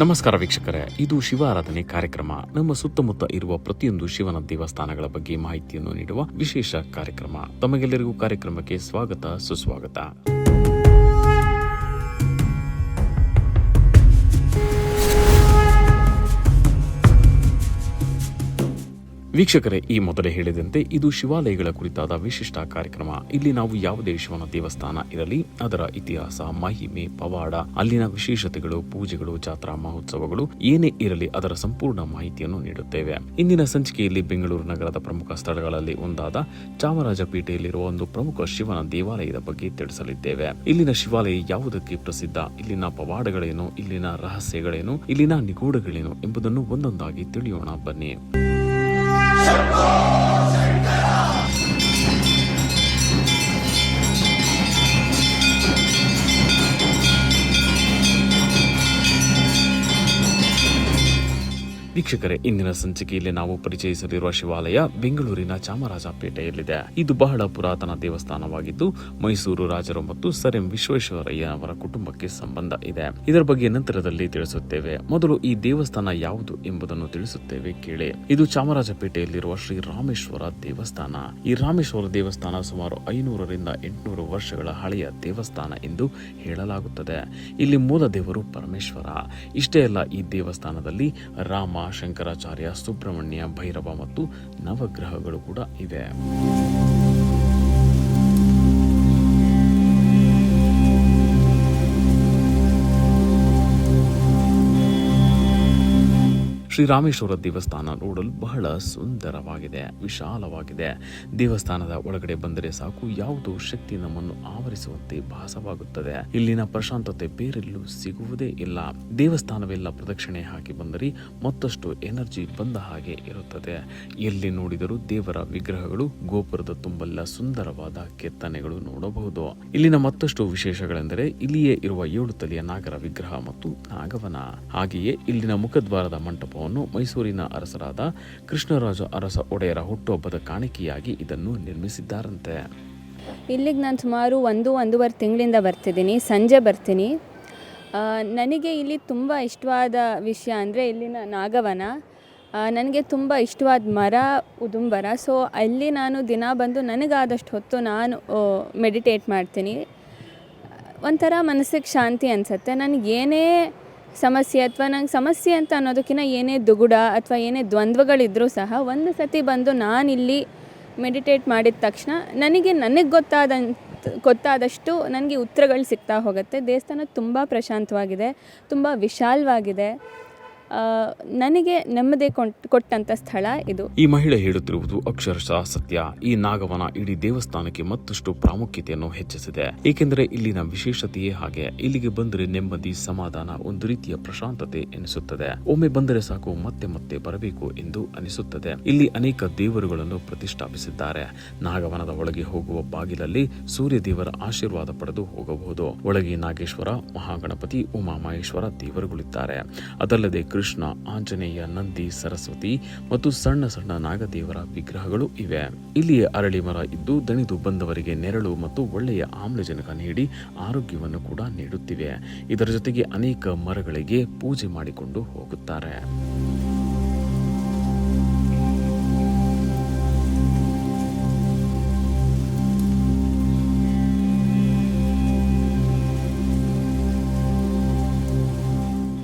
ನಮಸ್ಕಾರ ವೀಕ್ಷಕರೇ. ಇದು ಶಿವ ಆರಾಧನೆ ಕಾರ್ಯಕ್ರಮ. ನಮ್ಮ ಸುತ್ತಮುತ್ತ ಇರುವ ಪ್ರತಿಯೊಂದು ಶಿವನ ದೇವಸ್ಥಾನಗಳ ಬಗ್ಗೆ ಮಾಹಿತಿಯನ್ನು ನೀಡುವ ವಿಶೇಷ ಕಾರ್ಯಕ್ರಮ. ತಮಗೆಲ್ಲರಿಗೂ ಕಾರ್ಯಕ್ರಮಕ್ಕೆ ಸ್ವಾಗತ, ಸುಸ್ವಾಗತ. ವೀಕ್ಷಕರೇ, ಈ ಮೊದಲೇ ಹೇಳಿದಂತೆ ಇದು ಶಿವಾಲಯಗಳ ಕುರಿತಾದ ವಿಶಿಷ್ಟ ಕಾರ್ಯಕ್ರಮ. ಇಲ್ಲಿ ನಾವು ಯಾವುದೇ ಶಿವನ ದೇವಸ್ಥಾನ ಇರಲಿ, ಅದರ ಇತಿಹಾಸ, ಮಹಿಮೆ, ಪವಾಡ, ಅಲ್ಲಿನ ವಿಶೇಷತೆಗಳು, ಪೂಜೆಗಳು, ಜಾತ್ರಾ ಮಹೋತ್ಸವಗಳು, ಏನೇ ಇರಲಿ ಅದರ ಸಂಪೂರ್ಣ ಮಾಹಿತಿಯನ್ನು ನೀಡುತ್ತೇವೆ. ಇಂದಿನ ಸಂಚಿಕೆಯಲ್ಲಿ ಬೆಂಗಳೂರು ನಗರದ ಪ್ರಮುಖ ಸ್ಥಳಗಳಲ್ಲಿ ಒಂದಾದ ಚಾಮರಾಜಪೇಟೆಯಲ್ಲಿರುವ ಒಂದು ಪ್ರಮುಖ ಶಿವನ ದೇವಾಲಯದ ಬಗ್ಗೆ ತಿಳಿಸಲಿದ್ದೇವೆ. ಇಲ್ಲಿನ ಶಿವಾಲಯ ಯಾವುದಕ್ಕೆ ಪ್ರಸಿದ್ಧ? ಇಲ್ಲಿನ ಪವಾಡಗಳೇನು? ಇಲ್ಲಿನ ರಹಸ್ಯಗಳೇನು? ಇಲ್ಲಿನ ನಿಗೂಢಗಳೇನು? ಎಂಬುದನ್ನು ಒಂದೊಂದಾಗಿ ತಿಳಿಯೋಣ. ಬನ್ನಿ. Support! ವೀಕ್ಷಕರೇ, ಇಂದಿನ ಸಂಚಿಕೆಯಲ್ಲಿ ನಾವು ಪರಿಚಯಿಸಲಿರುವ ಶಿವಾಲಯ ಬೆಂಗಳೂರಿನ ಚಾಮರಾಜಪೇಟೆಯಲ್ಲಿದೆ. ಇದು ಬಹಳ ಪುರಾತನ ದೇವಸ್ಥಾನವಾಗಿದ್ದು, ಮೈಸೂರು ರಾಜರು ಮತ್ತು ಸರ್ ಎಂ ವಿಶ್ವೇಶ್ವರಯ್ಯ ಅವರ ಕುಟುಂಬಕ್ಕೆ ಸಂಬಂಧ ಇದೆ. ಇದರ ಬಗ್ಗೆ ನಂತರದಲ್ಲಿ ತಿಳಿಸುತ್ತೇವೆ. ಮೊದಲು ಈ ದೇವಸ್ಥಾನ ಯಾವುದು ಎಂಬುದನ್ನು ತಿಳಿಸುತ್ತೇವೆ ಕೇಳಿ. ಇದು ಚಾಮರಾಜಪೇಟೆಯಲ್ಲಿರುವ ಶ್ರೀ ರಾಮೇಶ್ವರ ದೇವಸ್ಥಾನ. ಈ ರಾಮೇಶ್ವರ ದೇವಸ್ಥಾನ ಸುಮಾರು ಐನೂರರಿಂದ ಎಂಟುನೂರು ವರ್ಷಗಳ ಹಳೆಯ ದೇವಸ್ಥಾನ ಎಂದು ಹೇಳಲಾಗುತ್ತದೆ. ಇಲ್ಲಿ ಮೂಲ ದೇವರು ಪರಮೇಶ್ವರ. ಇಷ್ಟೇ ಅಲ್ಲ, ಈ ದೇವಸ್ಥಾನದಲ್ಲಿ ರಾಮ ಶಂಕರಾಚಾರ್ಯ ಸುಬ್ರಹ್ಮಣ್ಯ ಭೈರವ ಮತ್ತು ನವಗ್ರಹಗಳು ಕೂಡ ಇವೆ. ಶ್ರೀರಾಮೇಶ್ವರ ದೇವಸ್ಥಾನ ನೋಡಲು ಬಹಳ ಸುಂದರವಾಗಿದೆ, ವಿಶಾಲವಾಗಿದೆ. ದೇವಸ್ಥಾನದ ಒಳಗಡೆ ಬಂದರೆ ಸಾಕು, ಯಾವುದೋ ಶಕ್ತಿ ನಮ್ಮನ್ನು ಆವರಿಸುವಂತೆ ಭಾಸವಾಗುತ್ತದೆ. ಇಲ್ಲಿನ ಪ್ರಶಾಂತತೆ ಬೇರೆಲ್ಲೂ ಸಿಗುವುದೇ ಇಲ್ಲ. ದೇವಸ್ಥಾನವೆಲ್ಲ ಪ್ರದಕ್ಷಿಣೆ ಹಾಕಿ ಬಂದರೆ ಮತ್ತಷ್ಟು ಎನರ್ಜಿ ಬಂದ ಹಾಗೆ ಇರುತ್ತದೆ. ಎಲ್ಲಿ ನೋಡಿದರೂ ದೇವರ ವಿಗ್ರಹಗಳು, ಗೋಪುರದ ತುಂಬೆಲ್ಲ ಸುಂದರವಾದ ಕೆತ್ತನೆಗಳು ನೋಡಬಹುದು. ಇಲ್ಲಿನ ಮತ್ತಷ್ಟು ವಿಶೇಷಗಳೆಂದರೆ ಇಲ್ಲಿಯೇ ಇರುವ ಏಳು ತಲೆಯ ನಾಗರ ವಿಗ್ರಹ ಮತ್ತು ನಾಗವನ. ಹಾಗೆಯೇ ಇಲ್ಲಿನ ಮುಖದ್ವಾರದ ಮಂಟಪವನ್ನು ಮೈಸೂರಿನ ಅರಸರಾದ ಕೃಷ್ಣರಾಜ ಅರಸ ಒಡೆಯರ ಹುಟ್ಟುಹಬ್ಬದ ಕಾಣಿಕೆಯಾಗಿ ಇದನ್ನು ನಿರ್ಮಿಸಿದ್ದಾರಂತೆ. ಇಲ್ಲಿಗೆ ನಾನು ಸುಮಾರು ಒಂದು, ಒಂದೂವರೆ ತಿಂಗಳಿಂದ ಬರ್ತಿದ್ದೀನಿ. ಸಂಜೆ ಬರ್ತೀನಿ. ನನಗೆ ಇಲ್ಲಿ ತುಂಬ ಇಷ್ಟವಾದ ವಿಷಯ ಅಂದರೆ ಇಲ್ಲಿನ ನಾಗವನ. ನನಗೆ ತುಂಬ ಇಷ್ಟವಾದ ಮರ, ಉದುಂಬರ. ಸೊ ಅಲ್ಲಿ ನಾನು ದಿನ ಬಂದು ನನಗಾದಷ್ಟು ಹೊತ್ತು ನಾನು ಮೆಡಿಟೇಟ್ ಮಾಡ್ತೀನಿ. ಒಂಥರ ಮನಸ್ಸಿಗೆ ಶಾಂತಿ ಅನಿಸುತ್ತೆ. ನನಗೇನೇ ಸಮಸ್ಯೆ ಅಥವಾ ನಂಗೆ ಸಮಸ್ಯೆ ಅಂತ ಅನ್ನೋದಕ್ಕಿಂತ ಏನೇ ದುಗುಡ ಅಥವಾ ಏನೇ ದ್ವಂದ್ವಗಳಿದ್ದರೂ ಸಹ ಒಂದು ಸತಿ ಬಂದು ನಾನಿಲ್ಲಿ ಮೆಡಿಟೇಟ್ ಮಾಡಿದ ತಕ್ಷಣ ನನಗೆ ನನಗೆ ಗೊತ್ತಾದಂತ, ಗೊತ್ತಾದಷ್ಟು ನನಗೆ ಉತ್ತರಗಳು ಸಿಗ್ತಾ ಹೋಗುತ್ತೆ. ದೇವಸ್ಥಾನ ತುಂಬ ಪ್ರಶಾಂತವಾಗಿದೆ, ತುಂಬ ವಿಶಾಲವಾಗಿದೆ. ನನಗೆ ನೆಮ್ಮದಿ ಕೊಟ್ಟಂತ ಸ್ಥಳ ಇದು. ಈ ಮಹಿಳೆ ಹೇಳುತ್ತಿರುವುದು ಅಕ್ಷರಶಃ ಸತ್ಯ. ಈ ನಾಗವನ ಇಡೀ ದೇವಸ್ಥಾನಕ್ಕೆ ಮತ್ತಷ್ಟು ಪ್ರಾಮುಖ್ಯತೆಯನ್ನು ಹೆಚ್ಚಿಸಿದೆ. ಏಕೆಂದರೆ ಇಲ್ಲಿನ ವಿಶೇಷತೆಯೇ ಹಾಗೆ. ಇಲ್ಲಿಗೆ ಬಂದರೆ ನೆಮ್ಮದಿ, ಸಮಾಧಾನ, ಒಂದು ರೀತಿಯ ಪ್ರಶಾಂತತೆ ಎನಿಸುತ್ತದೆ. ಒಮ್ಮೆ ಬಂದರೆ ಸಾಕು, ಮತ್ತೆ ಮತ್ತೆ ಬರಬೇಕು ಎಂದು ಅನಿಸುತ್ತದೆ. ಇಲ್ಲಿ ಅನೇಕ ದೇವರುಗಳನ್ನು ಪ್ರತಿಷ್ಠಾಪಿಸಿದ್ದಾರೆ. ನಾಗವನದ ಒಳಗೆ ಹೋಗುವ ಬಾಗಿಲಲ್ಲಿ ಸೂರ್ಯ ದೇವರ ಆಶೀರ್ವಾದ ಪಡೆದು ಹೋಗಬಹುದು. ಒಳಗೆ ನಾಗೇಶ್ವರ, ಮಹಾಗಣಪತಿ, ಉಮಾಮಹೇಶ್ವರ ದೇವರುಗಳಿದ್ದಾರೆ. ಅದಲ್ಲದೆ ಕೃಷ್ಣ, ಆಂಜನೇಯ, ನಂದಿ, ಸರಸ್ವತಿ ಮತ್ತು ಸಣ್ಣ ಸಣ್ಣ ನಾಗದೇವರ ವಿಗ್ರಹಗಳು ಇವೆ. ಇಲ್ಲಿ ಅರಳಿ ಮರ ಇದ್ದು ದಣಿದು ಬಂದವರಿಗೆ ನೆರಳು ಮತ್ತು ಒಳ್ಳೆಯ ಆಮ್ಲಜನಕ ನೀಡಿ ಆರೋಗ್ಯವನ್ನು ಕೂಡ ನೀಡುತ್ತಿವೆ. ಇದರ ಜೊತೆಗೆ ಅನೇಕ ಮರಗಳಿಗೆ ಪೂಜೆ ಮಾಡಿಕೊಂಡು ಹೋಗುತ್ತಾರೆ.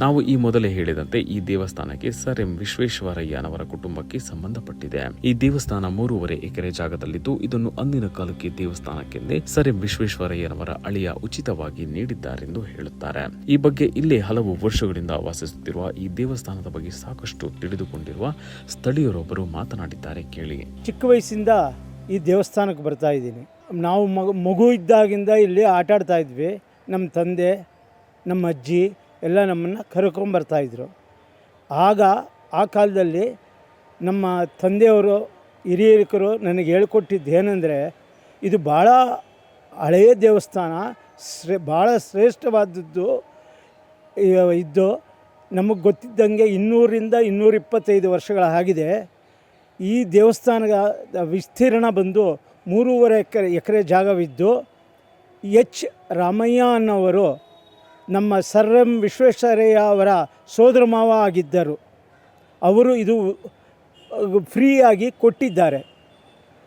ನಾವು ಈ ಮೊದಲೇ ಹೇಳಿದಂತೆ ಈ ದೇವಸ್ಥಾನಕ್ಕೆ ಸರ್ ಎಂ ವಿಶ್ವೇಶ್ವರಯ್ಯನವರ ಕುಟುಂಬಕ್ಕೆ ಸಂಬಂಧಪಟ್ಟಿದೆ. ಈ ದೇವಸ್ಥಾನ ಮೂರುವರೆ ಎಕರೆ ಜಾಗದಲ್ಲಿದ್ದು, ಇದನ್ನು ಅಂದಿನ ಕಾಲಕ್ಕೆ ದೇವಸ್ಥಾನಕ್ಕೆಂದೇ ಸರ್ ಎಂ ವಿಶ್ವೇಶ್ವರಯ್ಯನವರ ಅಳಿಯ ಉಚಿತವಾಗಿ ನೀಡಿದ್ದಾರೆಂದು ಹೇಳುತ್ತಾರೆ. ಈ ಬಗ್ಗೆ ಇಲ್ಲೇ ಹಲವು ವರ್ಷಗಳಿಂದ ವಾಸಿಸುತ್ತಿರುವ ಈ ದೇವಸ್ಥಾನದ ಬಗ್ಗೆ ಸಾಕಷ್ಟು ತಿಳಿದುಕೊಂಡಿರುವ ಸ್ಥಳೀಯರೊಬ್ಬರು ಮಾತನಾಡಿದ್ದಾರೆ ಕೇಳಿ. ಚಿಕ್ಕ ವಯಸ್ಸಿಂದ ಈ ದೇವಸ್ಥಾನಕ್ಕೆ ಬರ್ತಾ ಇದ್ದೀನಿ. ನಾವು ಮಗು ಇದ್ದಾಗಿಂದ ಇಲ್ಲಿ ಆಟಾಡ್ತಾ ಇದ್ವಿ. ನಮ್ಮ ತಂದೆ, ನಮ್ಮ ಅಜ್ಜಿ ಎಲ್ಲ ನಮ್ಮನ್ನು ಕರ್ಕೊಂಬರ್ತಾಯಿದ್ರು ಆಗ ಆ ಕಾಲದಲ್ಲಿ ನಮ್ಮ ತಂದೆಯವರು, ಹಿರಿಯರಿಕರು ನನಗೆ ಹೇಳ್ಕೊಟ್ಟಿದ್ದು ಏನಂದರೆ, ಇದು ಭಾಳ ಹಳೆಯ ದೇವಸ್ಥಾನ, ಶ್ರೇ, ಭಾಳ ಶ್ರೇಷ್ಠವಾದದ್ದು ಇದ್ದು ನಮಗೆ ಗೊತ್ತಿದ್ದಂಗೆ ಇನ್ನೂರಿಂದ ಇನ್ನೂರಿಪ್ಪತ್ತೈದು ವರ್ಷಗಳ ಆಗಿದೆ. ಈ ದೇವಸ್ಥಾನದ ವಿಸ್ತೀರ್ಣ ಬಂದು ಮೂರುವರೆ ಎಕರೆ ಎಕರೆ ಜಾಗವಿದ್ದು ಎಚ್ ರಾಮಯ್ಯ ಅನ್ನೋವರು ನಮ್ಮ ಸರ್ ಎಂ ವಿಶ್ವೇಶ್ವರಯ್ಯ ಅವರ ಸೋದರ ಮಾವ ಆಗಿದ್ದರು. ಅವರು ಇದು ಫ್ರೀಯಾಗಿ ಕೊಟ್ಟಿದ್ದಾರೆ.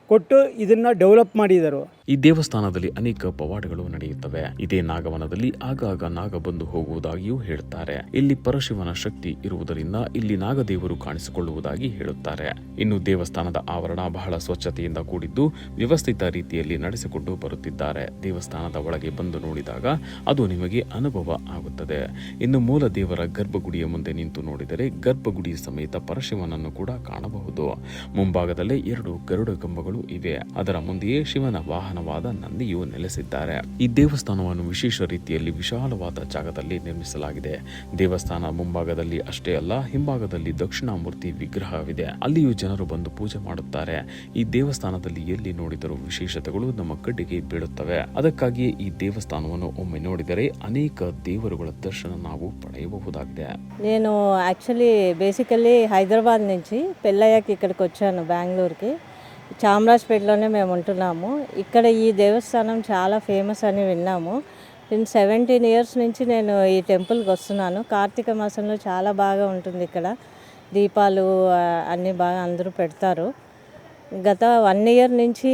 ಕೊಟ್ಟು ಇದನ್ನ ಡೆವಲಪ್ ಮಾಡಿದರು. ಈ ದೇವಸ್ಥಾನದಲ್ಲಿ ಅನೇಕ ಪವಾಡಗಳು ನಡೆಯುತ್ತವೆ. ಇದೇ ನಾಗವನದಲ್ಲಿ ಆಗಾಗ ನಾಗ ಬಂದು ಹೋಗುವುದಾಗಿಯೂ ಹೇಳುತ್ತಾರೆ ಇಲ್ಲಿ ಪರಶಿವನ ಶಕ್ತಿ ಇರುವುದರಿಂದ ಇಲ್ಲಿ ನಾಗದೇವರು ಕಾಣಿಸಿಕೊಳ್ಳುವುದಾಗಿ ಹೇಳುತ್ತಾರೆ. ಇನ್ನು ದೇವಸ್ಥಾನದ ಆವರಣ ಬಹಳ ಸ್ವಚ್ಛತೆಯಿಂದ ಕೂಡಿದ್ದು ವ್ಯವಸ್ಥಿತ ರೀತಿಯಲ್ಲಿ ನಡೆಸಿಕೊಂಡು ಬರುತ್ತಿದ್ದಾರೆ. ದೇವಸ್ಥಾನದ ಒಳಗೆ ಬಂದು ನೋಡಿದಾಗ ಅದು ನಿಮಗೆ ಅನುಭವ ಆಗುತ್ತದೆ. ಇನ್ನು ಮೂಲ ದೇವರ ಗರ್ಭಗುಡಿಯ ಮುಂದೆ ನಿಂತು ನೋಡಿದರೆ ಗರ್ಭಗುಡಿ ಸಮೇತ ಪರಶಿವನನ್ನು ಕೂಡ ಕಾಣಬಹುದು. ಮುಂಭಾಗದಲ್ಲೇ ಎರಡು ಗರುಡ ಕಂಬಗಳು ಇವೆ ಅದರ ಮುಂದೆಯೇ ಶಿವನ ವಾಹನವಾದ ನಂದಿಯು ನೆಲೆಸಿದ್ದಾರೆ ಈ ದೇವಸ್ಥಾನವನ್ನು ವಿಶೇಷ ರೀತಿಯಲ್ಲಿ ವಿಶಾಲವಾದ ಜಾಗದಲ್ಲಿ ನಿರ್ಮಿಸಲಾಗಿದೆ ದೇವಸ್ಥಾನ ಮುಂಭಾಗದಲ್ಲಿ ಅಷ್ಟೇ ಅಲ್ಲ ಹಿಂಭಾಗದಲ್ಲಿ ದಕ್ಷಿಣಾಮೂರ್ತಿ ವಿಗ್ರಹವಿದೆ ಅಲ್ಲಿಯೂ ಜನರು ಬಂದು ಪೂಜೆ ಮಾಡುತ್ತಾರೆ ಈ ದೇವಸ್ಥಾನದಲ್ಲಿ ಎಲ್ಲಿ ನೋಡಿದರೂ ವಿಶೇಷತೆಗಳು ನಮ್ಮ ಕಣ್ಣಿಗೆ ಬೀಳುತ್ತವೆ ಅದಕ್ಕಾಗಿಯೇ ಈ ದೇವಸ್ಥಾನವನ್ನು ಒಮ್ಮೆ ನೋಡಿದರೆ ಅನೇಕ ದೇವರುಗಳ ದರ್ಶನ ನಾವು ಪಡೆಯಬಹುದಾಗಿದೆ నేను యాక్చువల్లీ బేసికల్లీ హైదరాబాద్ నుంచి పెళ్ళయ్యాక ఇక్కడికి వచ్చాను బెంగళూరుకి చామరాజ్పేటలోనే మేము ఉంటున్నాము. ఇక్కడ ఈ దేవస్థానం చాలా ఫేమస్ అని విన్నాము. నేను సెవెంటీన్ ఇయర్స్ నుంచి నేను ఈ టెంపుల్కి వస్తున్నాను. కార్తీక మాసంలో చాలా బాగా ఉంటుంది ఇక్కడ. దీపాలు అన్నీ బాగా అందరూ పెడతారు. గత వన్ ఇయర్ నుంచి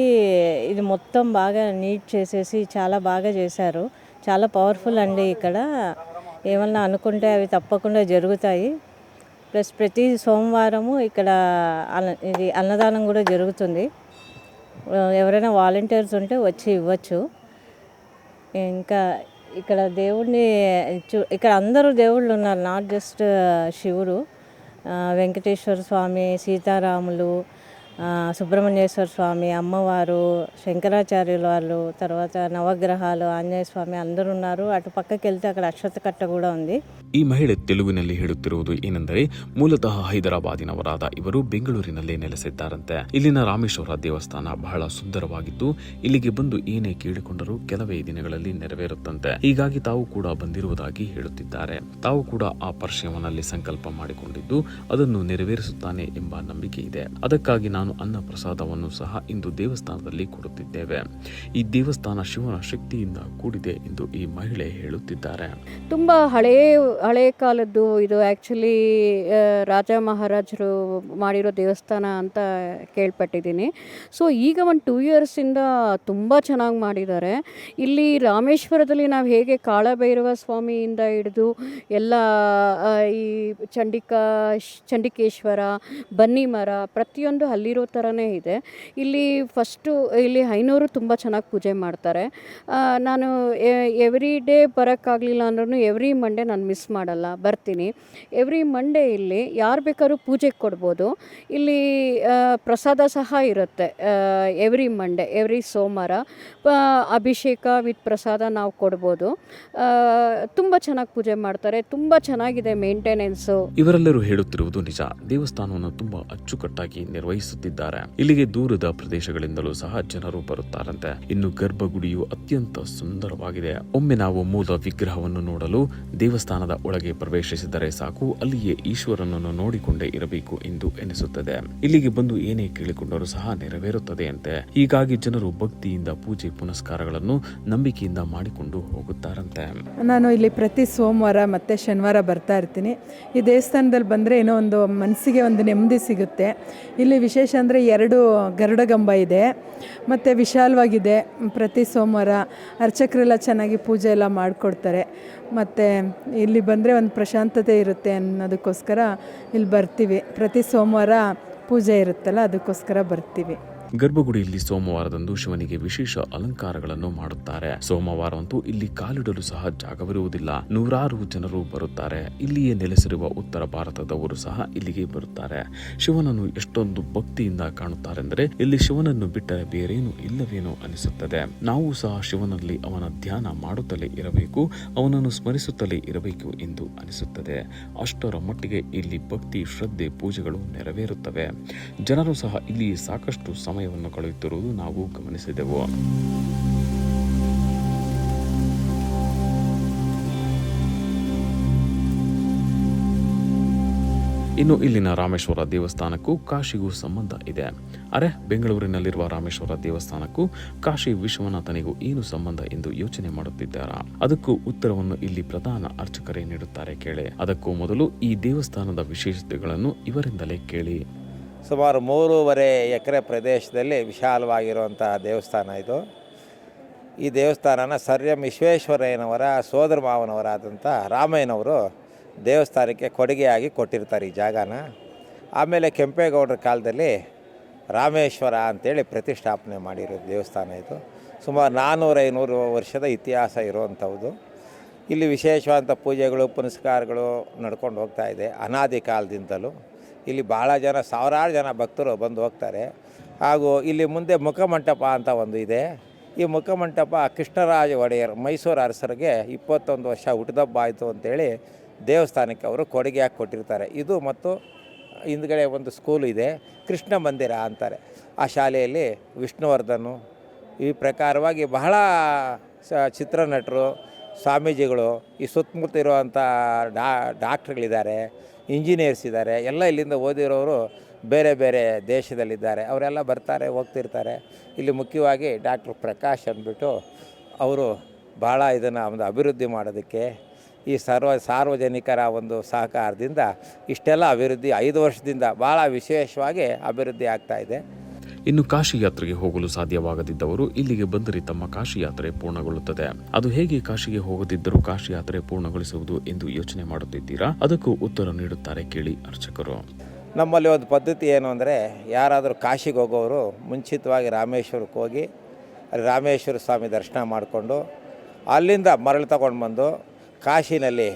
ఇది మొత్తం బాగా నీట్ చేసేసి చాలా బాగా చేశారు. చాలా పవర్ఫుల్ అండి ఇక్కడ. ఏమన్నా అనుకుంటే అవి తప్పకుండా జరుగుతాయి. ప్లస్ ప్రతి సోమవారము ఇక్కడ అన్న ఇది అన్నదానం కూడా జరుగుతుంది. ఎవరైనా వాలంటీర్స్ ఉంటే వచ్చి ఇవ్వచ్చు. ఇంకా ఇక్కడ దేవుడిని చూ ఇక్కడ అందరూ దేవుళ్ళు ఉన్నారు. నాట్ జస్ట్ శివుడు. వెంకటేశ్వర స్వామి సీతారాములు సుబ్రహ్మణ్యేశ్వర స్వామి అమ్మవారు శంకరాచార్యుల వాళ్ళు తర్వాత నవగ్రహాలు ఆంజనేయ స్వామి అందరూ ఉన్నారు అటు పక్కకి వెళ్తే అక్కడ అక్షత కట్ట కూడా ఉంది ಈ ಮಹಿಳೆ ತೆಲುಗಿನಲ್ಲಿ ಹೇಳುತ್ತಿರುವುದು ಏನೆಂದರೆ ಮೂಲತಃ ಹೈದರಾಬಾದಿನವರಾದ ಇವರು ಬೆಂಗಳೂರಿನಲ್ಲೇ ನೆಲೆಸಿದ್ದಾರಂತೆ ಇಲ್ಲಿನ ರಾಮೇಶ್ವರ ದೇವಸ್ಥಾನ ಬಹಳ ಸುಂದರವಾಗಿದ್ದು ಇಲ್ಲಿಗೆ ಬಂದು ಏನೇ ಕೇಳಿಕೊಂಡರೂ ಕೆಲವೇ ದಿನಗಳಲ್ಲಿ ನೆರವೇರುತ್ತಂತೆ ಹೀಗಾಗಿ ತಾವು ಕೂಡ ಬಂದಿರುವುದಾಗಿ ಹೇಳುತ್ತಿದ್ದಾರೆ ತಾವು ಕೂಡ ಆ ಪರಶಿವನಲ್ಲಿ ಸಂಕಲ್ಪ ಮಾಡಿಕೊಂಡಿದ್ದು ಅದನ್ನು ನೆರವೇರಿಸುತ್ತಾನೆ ಎಂಬ ನಂಬಿಕೆ ಇದೆ ಅದಕ್ಕಾಗಿ ನಾನು ಅನ್ನ ಪ್ರಸಾದವನ್ನು ಸಹ ಇಂದು ದೇವಸ್ಥಾನದಲ್ಲಿ ಕೊಡುತ್ತಿದ್ದೇವೆ. ಈ ದೇವಸ್ಥಾನ ಶಿವನ ಶಕ್ತಿಯಿಂದ ಕೂಡಿದೆ ಎಂದು ಈ ಮಹಿಳೆ ಹೇಳುತ್ತಿದ್ದಾರೆ. ತುಂಬ ಹಳೇ, ಹಳೆ ಕಾಲದ್ದು ಇದು ಆ್ಯಕ್ಚುಲಿ ರಾಜ ಮಹಾರಾಜರು ಮಾಡಿರೋ ದೇವಸ್ಥಾನ ಅಂತ ಕೇಳ್ಪಟ್ಟಿದ್ದೀನಿ. ಸೊ ಈಗ ಒಂದು ಟೂ ಇಯರ್ಸಿಂದ ತುಂಬ ಚೆನ್ನಾಗಿ ಮಾಡಿದ್ದಾರೆ. ಇಲ್ಲಿ ರಾಮೇಶ್ವರದಲ್ಲಿ ನಾವು ಹೇಗೆ ಕಾಳಭೈರವ ಸ್ವಾಮಿಯಿಂದ ಹಿಡಿದು ಎಲ್ಲ ಈ ಚಂಡಿಕಾ, ಚಂಡಿಕೇಶ್ವರ ಬನ್ನಿಮರ ಪ್ರತಿಯೊಂದು ಪ್ರತಿಯೊಂದು ಅಲ್ಲಿರೋ ಥರನೇ ಇದೆ. ಇಲ್ಲಿ ಫಸ್ಟು ಇಲ್ಲಿ ಐನೂರು ತುಂಬ ಚೆನ್ನಾಗಿ ಪೂಜೆ ಮಾಡ್ತಾರೆ. ನಾನು ಎವ್ರಿ ಡೇ ಬರೋಕ್ಕಾಗಲಿಲ್ಲ ಅಂದ್ರೂ ಎವ್ರಿ ಮಂಡೇ ನಾನು ಮಿಸ್ ಮಾಡಲ್ಲ, ಬರ್ತೀನಿ. ಎವ್ರಿ ಮಂಡೇ ಇಲ್ಲಿ ಯಾರು ಬೇಕಾದ್ರೂ ಪೂಜೆಗೆ ಕೊಡ್ಬೋದು. ಇಲ್ಲಿ ಪ್ರಸಾದ ಸಹ ಇರುತ್ತೆ ಎವ್ರಿ ಮಂಡೇ ಎವ್ರಿ ಸೋಮವಾರ. ಅಭಿಷೇಕ ವಿತ್ ಪ್ರಸಾದ ನಾವು ಕೊಡ್ಬೋದು. ತುಂಬ ಚೆನ್ನಾಗಿ ಪೂಜೆ ಮಾಡ್ತಾರೆ, ತುಂಬ ಚೆನ್ನಾಗಿದೆ ಮೇಂಟೆನೆನ್ಸು ಇವರೆಲ್ಲರೂ ಹೇಳುತ್ತಿರುವುದು ನಿಜ. ದೇವಸ್ಥಾನವನ್ನು ತುಂಬ ಅಚ್ಚುಕಟ್ಟಾಗಿ ನಿರ್ವಹಿಸುತ್ತಿದ್ದಾರೆ ಇಲ್ಲಿಗೆ ದೂರದ ಪ್ರದೇಶಗಳಿಂದಲೂ ಸಹ ಜನರು ಬರುತ್ತಾರಂತೆ. ಇನ್ನು ಗರ್ಭಗುಡಿಯು ಅತ್ಯಂತ ಸುಂದರವಾಗಿದೆ. ಒಮ್ಮೆ ನಾವು ಮೂಲ ವಿಗ್ರಹವನ್ನು ನೋಡಲು ದೇವಸ್ಥಾನದ ಒಳಗೆ ಪ್ರವೇಶಿಸಿದರೆ ಸಾಕು, ಅಲ್ಲಿಯೇ ಈಶ್ವರನನ್ನು ನೋಡಿಕೊಂಡೇ ಇರಬೇಕು ಎಂದು ಎನಿಸುತ್ತದೆ. ಇಲ್ಲಿಗೆ ಬಂದು ಏನೇ ಕೇಳಿಕೊಂಡರೂ ಸಹ ನೆರವೇರುತ್ತದೆ ಅಂತೆ ಹೀಗಾಗಿ ಜನರು ಭಕ್ತಿಯಿಂದ ಪೂಜೆ ಪುನಸ್ಕಾರಗಳನ್ನು ನಂಬಿಕೆಯಿಂದ ಮಾಡಿಕೊಂಡು ಹೋಗುತ್ತಾರಂತೆ. ನಾನು ಇಲ್ಲಿ ಪ್ರತಿ ಸೋಮವಾರ ಮತ್ತೆ ಶನಿವಾರ ಬರ್ತಾ ಇರ್ತೀನಿ. ಈ ದೇವಸ್ಥಾನದಲ್ಲಿ ಬಂದರೆ ಏನೋ ಒಂದು ಮನಸ್ಸಿಗೆ ಒಂದು ನೆಮ್ಮದಿ ಸಿಗುತ್ತೆ. ಇಲ್ಲಿ ವಿಶೇಷ ಅಂದರೆ ಎರಡು ಗರುಡಗಂಬ ಇದೆ. ಮತ್ತು ವಿಶಾಲವಾಗಿದೆ. ಪ್ರತಿ ಸೋಮವಾರ ಅರ್ಚಕರೆಲ್ಲ ಚೆನ್ನಾಗಿ ಪೂಜೆ ಎಲ್ಲ ಮಾಡಿಕೊಡ್ತಾರೆ. ಮತ್ತು ಇಲ್ಲಿ ಬಂದರೆ ಒಂದು ಪ್ರಶಾಂತತೆ ಇರುತ್ತೆ ಅನ್ನೋದಕ್ಕೋಸ್ಕರ ಇಲ್ಲಿ ಬರ್ತೀವಿ. ಪ್ರತಿ ಸೋಮವಾರ ಪೂಜೆ ಇರುತ್ತಲ್ಲ, ಅದಕ್ಕೋಸ್ಕರ ಬರ್ತೀವಿ. ಗರ್ಭಗುಡಿಯಲ್ಲಿ ಸೋಮವಾರದಂದು ಶಿವನಿಗೆ ವಿಶೇಷ ಅಲಂಕಾರಗಳನ್ನು ಮಾಡುತ್ತಾರೆ. ಸೋಮವಾರವಂತೂ ಇಲ್ಲಿ ಕಾಲಿಡಲು ಸಹ ಜಾಗವಿರುವುದಿಲ್ಲ. ನೂರಾರು ಜನರು ಬರುತ್ತಾರೆ. ಇಲ್ಲಿಯೇ ನೆಲೆಸಿರುವ ಉತ್ತರ ಭಾರತದವರು ಸಹ ಇಲ್ಲಿಗೆ ಬರುತ್ತಾರೆ. ಶಿವನನ್ನು ಎಷ್ಟೊಂದು ಭಕ್ತಿಯಿಂದ ಕಾಣುತ್ತಾರೆಂದರೆ ಇಲ್ಲಿ ಶಿವನನ್ನು ಬಿಟ್ಟರೆ ಬೇರೇನು ಇಲ್ಲವೇನೋ ಅನಿಸುತ್ತದೆ. ನಾವು ಸಹ ಶಿವನಲ್ಲಿ ಅವನ ಧ್ಯಾನ ಮಾಡುತ್ತಲೇ ಇರಬೇಕು, ಅವನನ್ನು ಸ್ಮರಿಸುತ್ತಲೇ ಇರಬೇಕು ಎಂದು ಅನಿಸುತ್ತದೆ. ಅಷ್ಟರ ಮಟ್ಟಿಗೆ ಇಲ್ಲಿ ಭಕ್ತಿ, ಶ್ರದ್ಧೆ, ಪೂಜೆಗಳು ನೆರವೇರುತ್ತವೆ. ಜನರು ಸಹ ಇಲ್ಲಿ ಸಾಕಷ್ಟು ಸಮಯವನ್ನು ಕಳೆಯುತ್ತಿರುವುದು ನಾವು ಗಮನಿಸಿದೆವು. ಇನ್ನು ಇಲ್ಲಿನ ರಾಮೇಶ್ವರ ದೇವಸ್ಥಾನಕ್ಕೂ ಕಾಶಿಗೂ ಸಂಬಂಧ ಇದೆ. ಅರೆ, ಬೆಂಗಳೂರಿನಲ್ಲಿರುವ ರಾಮೇಶ್ವರ ದೇವಸ್ಥಾನಕ್ಕೂ ಕಾಶಿ ವಿಶ್ವನಾಥನಿಗೂ ಏನು ಸಂಬಂಧ ಎಂದು ಯೋಚನೆ ಮಾಡುತ್ತಿದ್ದಾರಾ? ಅದಕ್ಕೂ ಉತ್ತರವನ್ನು ಇಲ್ಲಿ ಪ್ರಧಾನ ಅರ್ಚಕರೇ ನೀಡುತ್ತಾರೆ ಕೇಳಿ. ಅದಕ್ಕೂ ಮೊದಲು ಈ ದೇವಸ್ಥಾನದ ವಿಶೇಷತೆಗಳನ್ನು ಇವರಿಂದಲೇ ಕೇಳಿ. ಸುಮಾರು ಮೂರುವರೆ ಎಕರೆ ಪ್ರದೇಶದಲ್ಲಿ ವಿಶಾಲವಾಗಿರುವಂಥ ದೇವಸ್ಥಾನ ಇದು. ಈ ದೇವಸ್ಥಾನನ ಸರ್ ಎಂ ವಿಶ್ವೇಶ್ವರಯ್ಯನವರ, ಸೋದರ ಮಾವನವರಾದಂಥ ರಾಮಯ್ಯನವರು ದೇವಸ್ಥಾನಕ್ಕೆ ಕೊಡುಗೆಯಾಗಿ ಕೊಟ್ಟಿರ್ತಾರೆ ಈ ಜಾಗನ. ಆಮೇಲೆ ಕೆಂಪೇಗೌಡರ ಕಾಲದಲ್ಲಿ ರಾಮೇಶ್ವರ ಅಂತೇಳಿ ಪ್ರತಿಷ್ಠಾಪನೆ ಮಾಡಿರೋ ದೇವಸ್ಥಾನ ಇದು. ಸುಮಾರು ನಾನ್ನೂರು ಐನೂರು ವರ್ಷದ ಇತಿಹಾಸ ಇರುವಂಥದ್ದು ಇಲ್ಲಿ ವಿಶೇಷವಾದಂಥ ಪೂಜೆಗಳು, ಪುನಸ್ಕಾರಗಳು ನಡ್ಕೊಂಡು ಹೋಗ್ತಾ ಇದೆ ಅನಾದಿ ಕಾಲದಿಂದಲೂ. ಇಲ್ಲಿ ಭಾಳ ಜನ, ಸಾವಿರಾರು ಜನ ಭಕ್ತರು ಬಂದು ಹೋಗ್ತಾರೆ. ಹಾಗೂ ಇಲ್ಲಿ ಮುಂದೆ ಮುಖಮಂಟಪ ಅಂತ ಒಂದು ಇದೆ. ಈ ಮುಖಮಂಟಪ ಕೃಷ್ಣರಾಜ ಒಡೆಯರ್, ಮೈಸೂರು ಅರಸರಿಗೆ ಇಪ್ಪತ್ತೊಂದು ವರ್ಷ ಹುಟ್ಟಿದಬ್ಬ ಆಯಿತು ಅಂತೇಳಿ ದೇವಸ್ಥಾನಕ್ಕೆ ಅವರು ಕೊಡುಗೆಯಾಗಿ ಕೊಟ್ಟಿರ್ತಾರೆ. ಇದು ಮತ್ತು ಹಿಂದ್ಗಡೆ ಒಂದು ಸ್ಕೂಲ್ ಇದೆ, ಕೃಷ್ಣ ಮಂದಿರ ಅಂತಾರೆ. ಆ ಶಾಲೆಯಲ್ಲಿ ವಿಷ್ಣುವರ್ಧನು, ಈ ಪ್ರಕಾರವಾಗಿ ಬಹಳ ಚಿತ್ರನಟರು, ಸ್ವಾಮೀಜಿಗಳು, ಈ ಸುತ್ತಮುತ್ತ ಇರುವಂಥ ಡಾಕ್ಟ್ರುಗಳಿದ್ದಾರೆ. ಇಂಜಿನಿಯರ್ಸ್ ಇದ್ದಾರೆ. ಎಲ್ಲ ಇಲ್ಲಿಂದ ಓದಿರೋರು ಬೇರೆ ಬೇರೆ ದೇಶದಲ್ಲಿದ್ದಾರೆ. ಅವರೆಲ್ಲ ಬರ್ತಾರೆ, ಹೋಗ್ತಿರ್ತಾರೆ. ಇಲ್ಲಿ ಮುಖ್ಯವಾಗಿ ಡಾಕ್ಟರ್ ಪ್ರಕಾಶ್ ಅಂದ್ಬಿಟ್ಟು ಅವರು ಭಾಳ ಇದನ್ನು ಒಂದು ಅಭಿವೃದ್ಧಿ ಮಾಡೋದಕ್ಕೆ ಈ ಸರ್ವ ಸಾರ್ವಜನಿಕರ ಒಂದು ಸಹಕಾರದಿಂದ ಇಷ್ಟೆಲ್ಲ ಅಭಿವೃದ್ಧಿ ಐದು ವರ್ಷದಿಂದ ಭಾಳ ವಿಶೇಷವಾಗಿ ಅಭಿವೃದ್ಧಿ ಆಗ್ತಾ ಇದೆ. ಇನ್ನು ಕಾಶಿ ಯಾತ್ರೆಗೆ ಹೋಗಲು ಸಾಧ್ಯವಾಗದಿದ್ದವರು ಇಲ್ಲಿಗೆ ಬಂದರೆ ತಮ್ಮ ಕಾಶಿ ಯಾತ್ರೆ ಪೂರ್ಣಗೊಳ್ಳುತ್ತದೆ. ಅದು ಹೇಗೆ ಕಾಶಿಗೆ ಹೋಗದಿದ್ದರೂ ಕಾಶಿ ಯಾತ್ರೆ ಪೂರ್ಣಗೊಳಿಸುವುದು ಎಂದು ಯೋಚನೆ ಮಾಡುತ್ತಿದ್ದೀರಾ? ಅದಕ್ಕೂ ಉತ್ತರ ನೀಡುತ್ತಾರೆ ಕೇಳಿ ಅರ್ಚಕರು. ನಮ್ಮಲ್ಲಿ ಒಂದು ಪದ್ಧತಿ ಏನು ಅಂದರೆ ಯಾರಾದರೂ ಕಾಶಿಗೆ ಹೋಗೋರು ಮುಂಚಿತವಾಗಿ ರಾಮೇಶ್ವರಕ್ಕೆ ಹೋಗಿ ರಾಮೇಶ್ವರ ಸ್ವಾಮಿ ದರ್ಶನ ಮಾಡಿಕೊಂಡು ಅಲ್ಲಿಂದ ಮರಳು ತಗೊಂಡು ಬಂದು ಕಾಶಿನಲ್ಲಿ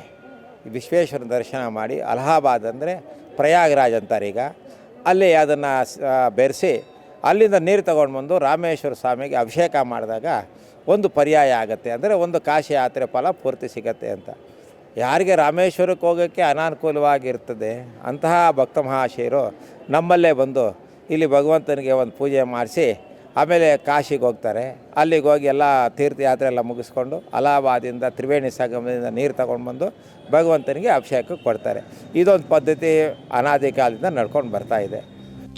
ವಿಶ್ವೇಶ್ವರ ದರ್ಶನ ಮಾಡಿ ಅಲಹಾಬಾದ್ ಅಂದರೆ ಪ್ರಯಾಗರಾಜ್ ಅಂತಾರೆ ಈಗ. ಅಲ್ಲಿ ಅದನ್ನು ಬೆರೆಸಿ ಅಲ್ಲಿಂದ ನೀರು ತಗೊಂಡು ಬಂದು ರಾಮೇಶ್ವರ ಸ್ವಾಮಿಗೆ ಅಭಿಷೇಕ ಮಾಡಿದಾಗ ಒಂದು ಪರ್ಯಾಯ ಆಗುತ್ತೆ. ಅಂದರೆ ಒಂದು ಕಾಶಿ ಯಾತ್ರೆ ಫಲ ಪೂರ್ತಿ ಸಿಗತ್ತೆ ಅಂತ. ಯಾರಿಗೆ ರಾಮೇಶ್ವರಕ್ಕೆ ಹೋಗೋಕ್ಕೆ ಅನಾನುಕೂಲವಾಗಿರ್ತದೆ, ಅಂತಹ ಭಕ್ತ ಮಹಾಶಯರು ನಮ್ಮಲ್ಲೇ ಬಂದು ಇಲ್ಲಿ ಭಗವಂತನಿಗೆ ಒಂದು ಪೂಜೆ ಮಾಡಿಸಿ, ಆಮೇಲೆ ಕಾಶಿಗೆ ಹೋಗ್ತಾರೆ. ಅಲ್ಲಿಗೆ ಹೋಗಿ ಎಲ್ಲ ತೀರ್ಥಯಾತ್ರೆ ಎಲ್ಲ ಮುಗಿಸ್ಕೊಂಡು ಅಲಹಾಬಾದಿಂದ ತ್ರಿವೇಣಿ ಸಂಗಮದಿಂದ ನೀರು ತಗೊಂಡು ಬಂದು ಭಗವಂತನಿಗೆ ಅಭಿಷೇಕ ಕೊಡ್ತಾರೆ. ಇದೊಂದು ಪದ್ಧತಿ ಅನಾದಿ ಕಾಲದಿಂದ ನಡ್ಕೊಂಡು ಬರ್ತಾ ಇದೆ.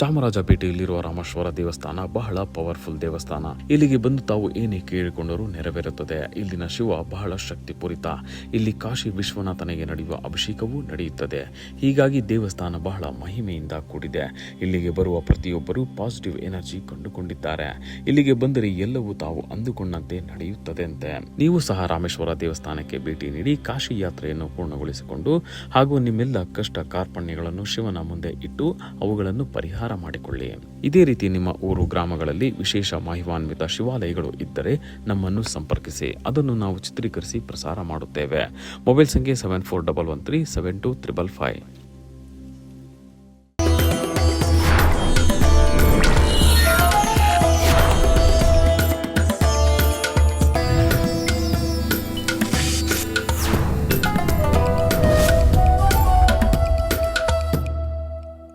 ಚಾಮರಾಜಪೇಟೆಯಲ್ಲಿರುವ ರಾಮೇಶ್ವರ ದೇವಸ್ಥಾನ ಬಹಳ ಪವರ್ಫುಲ್ ದೇವಸ್ಥಾನ. ಇಲ್ಲಿಗೆ ಬಂದು ತಾವು ಏನೇ ಕೇಳಿಕೊಂಡರೂ ನೆರವೇರುತ್ತದೆ. ಇಲ್ಲಿನ ಶಿವ ಬಹಳ ಶಕ್ತಿಪೂರಿತ. ಇಲ್ಲಿ ಕಾಶಿ ವಿಶ್ವನಾಥನಿಗೆ ನಡೆಯುವ ಅಭಿಷೇಕವೂ ನಡೆಯುತ್ತದೆ. ಹೀಗಾಗಿ ದೇವಸ್ಥಾನ ಬಹಳ ಮಹಿಮೆಯಿಂದ ಕೂಡಿದೆ. ಇಲ್ಲಿಗೆ ಬರುವ ಪ್ರತಿಯೊಬ್ಬರೂ ಪಾಸಿಟಿವ್ ಎನರ್ಜಿ ಕಂಡುಕೊಂಡಿದ್ದಾರೆ. ಇಲ್ಲಿಗೆ ಬಂದರೆ ಎಲ್ಲವೂ ತಾವು ಅಂದುಕೊಂಡಂತೆ ನಡೆಯುತ್ತದೆ ಅಂತೆ ನೀವು ಸಹ ರಾಮೇಶ್ವರ ದೇವಸ್ಥಾನಕ್ಕೆ ಭೇಟಿ ನೀಡಿ ಕಾಶಿ ಯಾತ್ರೆಯನ್ನು ಪೂರ್ಣಗೊಳಿಸಿಕೊಂಡು ಹಾಗೂ ನಿಮ್ಮೆಲ್ಲ ಕಷ್ಟ ಕಾರ್ಪಣ್ಯಗಳನ್ನು ಶಿವನ ಮುಂದೆ ಇಟ್ಟು ಅವುಗಳನ್ನು ಮಾಡಿಕೊಳ್ಳಿ. ಇದೇ ರೀತಿ ನಿಮ್ಮ ಊರು, ಗ್ರಾಮಗಳಲ್ಲಿ ವಿಶೇಷ ಮಹಿಮಾನ್ವಿತ ಶಿವಾಲಯಗಳು ಇದ್ದರೆ ನಮ್ಮನ್ನು ಸಂಪರ್ಕಿಸಿ. ಅದನ್ನು ನಾವು ಚಿತ್ರೀಕರಿಸಿ ಪ್ರಸಾರ ಮಾಡುತ್ತೇವೆ. ಮೊಬೈಲ್ ಸಂಖ್ಯೆ seven four double one three seven two triple five